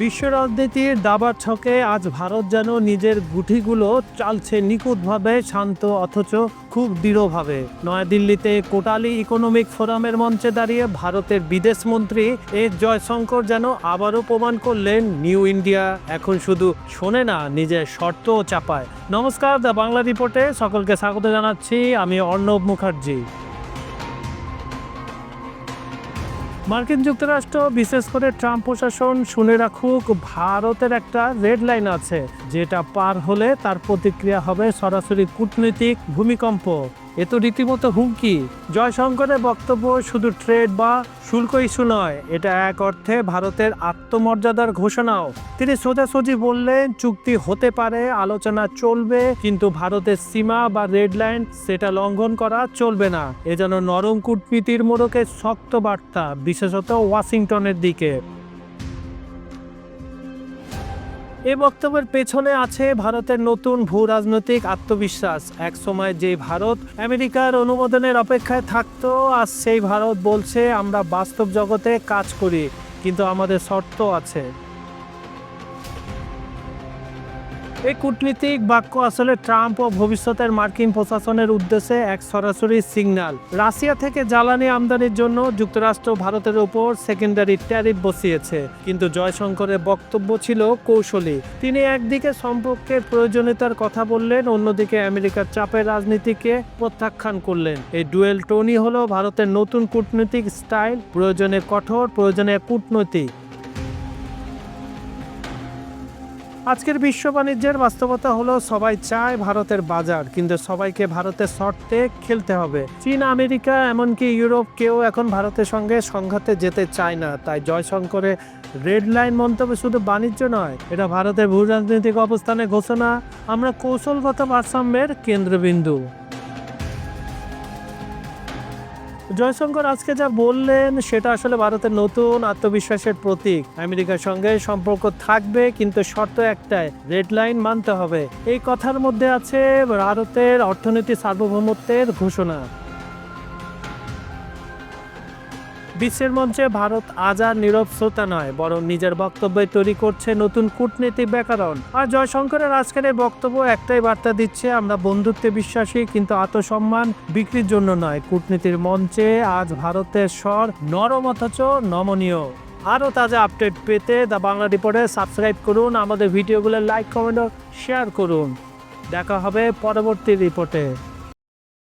বিশ্ব রাজনীতির দাবার ছকে আজ ভারত যেন নিজের গুঠিগুলো চালছে নিখুঁতভাবে, শান্ত অথচ খুব দৃঢ়ভাবে। নয়াদিল্লিতে কোটালি ইকোনমিক ফোরামের মঞ্চে দাঁড়িয়ে ভারতের বিদেশমন্ত্রী এস জয়শঙ্কর যেন আবারও প্রমাণ করলেন নিউ ইন্ডিয়া। এখন শুধু শোনে না, নিজের শর্তও চাপায়। নমস্কার, দ্য বাংলা রিপোর্টে সকলকে স্বাগত জানাচ্ছি। আমি অর্ণব মুখার্জি। মার্কিন যুক্তরাষ্ট্র, বিশেষ করে ট্রাম্প প্রশাসন, শুনে রাখুক, ভারতের একটা রেড লাইন আছে, যেটা পার হলে তার প্রতিক্রিয়া হবে সরাসরি কূটনৈতিক ভূমিকম্প। এ তো রীতিমতো হুমকি। জয়শঙ্করের বক্তব্য শুধু ট্রেড বা শুল্ক ইস্যু নয়, এটা এক অর্থে ভারতের আত্মমর্যাদার ঘোষণাও। তিনি সোজাসুজি বললেন, চুক্তি হতে পারে, আলোচনা চলবে, কিন্তু ভারতের সীমা বা রেড লাইন সেটা লঙ্ঘন করা চলবে না। এ যেন নরম কূটনীতির মোড়কে শক্ত বার্তা, বিশেষত ওয়াশিংটনের দিকে। এই বক্তব্যের পেছনে আছে ভারতের নতুন ভূ রাজনৈতিক আত্মবিশ্বাস। এক সময় যে ভারত আমেরিকার অনুমোদনের অপেক্ষায় থাকত আর সেই ভারত বলছে, আমরা বাস্তব জগতে কাজ করি, কিন্তু আমাদের শর্ত আছে। এই কূটনীতিক বাক্য আসলে ট্রাম্প ও ভবিষ্যতের মার্কিন প্রশাসনের উদ্দেশ্যে এক সরাসরি সিগন্যাল রাশিয়া থেকে জ্বালানি আমদানির জন্য যুক্তরাষ্ট্র ভারতের ওপর সেকেন্ডারি ট্যারিফ বসিয়েছে। কিন্তু জয়শঙ্করের বক্তব্য ছিল কৌশলী। তিনি একদিকে সম্পর্কের প্রয়োজনীয়তার কথা বললেন, অন্যদিকে আমেরিকার চাপের রাজনীতিকে প্রত্যাখ্যান করলেন। এই ডুয়েল টোনই হলো ভারতের নতুন কূটনৈতিক স্টাইল প্রয়োজনে কঠোর, প্রয়োজনে কূটনৈতিক। আজকের বিশ্ব বাণিজ্যের বাস্তবতা হলো, সবাই চায় ভারতের বাজার, কিন্তু সবাইকে ভারতের শর্তে খেলতে হবে। চীন, আমেরিকা, এমনকি ইউরোপ কেউ এখন ভারতের সঙ্গে সংঘাতে যেতে চায় না। তাই জয়শঙ্করের রেড লাইন মন্তব্য শুধু বাণিজ্য নয়, এটা ভারতের ভূ অবস্থানে ঘোষণা। আমরা কৌশলগত ভারসাম্যের কেন্দ্রবিন্দু। জয়শঙ্কর, আজকে যা বললেন সেটা আসলে ভারতের নতুন আত্মবিশ্বাসের প্রতীক। আমেরিকার সঙ্গে সম্পর্ক থাকবে, কিন্তু শর্ত একটাই, রেড লাইন মানতে হবে। এই কথার মধ্যে আছে ভারতের অর্থনীতি সার্বভৌমত্বের ঘোষণা। বিশ্বের মঞ্চে ভারত আজ আর নীরব শ্রোতা নয়, বরং নিজের বক্তব্যে তৈরি করছে নতুন কূটনীতিক ব্যাকরণ। আর জয়শঙ্করের আজকের এই বক্তব্য একটাই বার্তা দিচ্ছে, আমরা বন্ধুত্বে বিশ্বাসী কিন্তু আত্মসম্মান বিক্রির জন্য নয়। কূটনীতির মঞ্চে আজ ভারতের স্বর নরম অথচ নমনীয়। আরও তাজা আপডেট পেতে দ্য বাংলা রিপোর্টে সাবস্ক্রাইব করুন, আমাদের ভিডিওগুলো লাইক, কমেন্ট শেয়ার করুন। দেখা হবে পরবর্তী রিপোর্টে।